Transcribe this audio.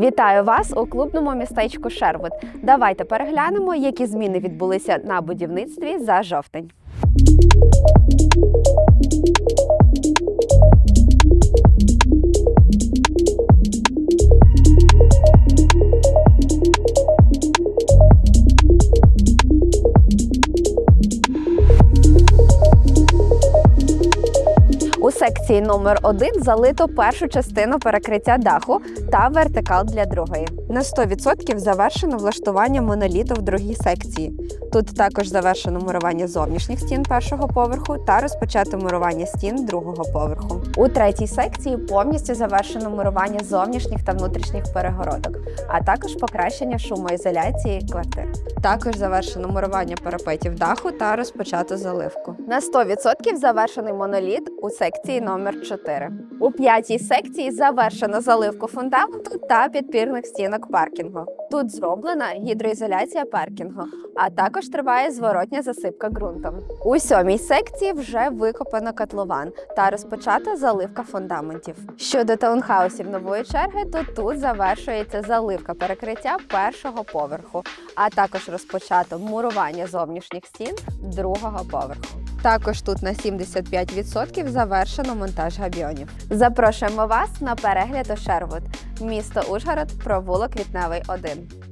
Вітаю вас у клубному містечку Шервуд. Давайте переглянемо, які зміни відбулися на будівництві за жовтень. Секції номер 1 залито першу частину перекриття даху та вертикал для другої. На 100% завершено влаштування моноліту в другій секції. Тут також завершено мурування зовнішніх стін першого поверху та розпочато мурування стін другого поверху. У третій секції повністю завершено мурування зовнішніх та внутрішніх перегородок, а також покращення шумоізоляції квартир. Також завершено мурування парапетів даху та розпочато заливку. На 100% завершений моноліт у секції номер 4. У п'ятій секції завершено заливку фундаменту та підпірних стінок паркінгу. Тут зроблена гідроізоляція паркінгу, а також триває зворотня засипка ґрунтом. У сьомій секції вже викопано котлован та розпочата заливка фундаментів. Щодо таунхаусів нової черги, то тут завершується заливка перекриття першого поверху, а також розпочато мурування зовнішніх стін другого поверху. Також тут на 75% завершено монтаж габіонів. Запрошуємо вас на перегляд у Шервуд, місто Ужгород, провулок Вітневий 1.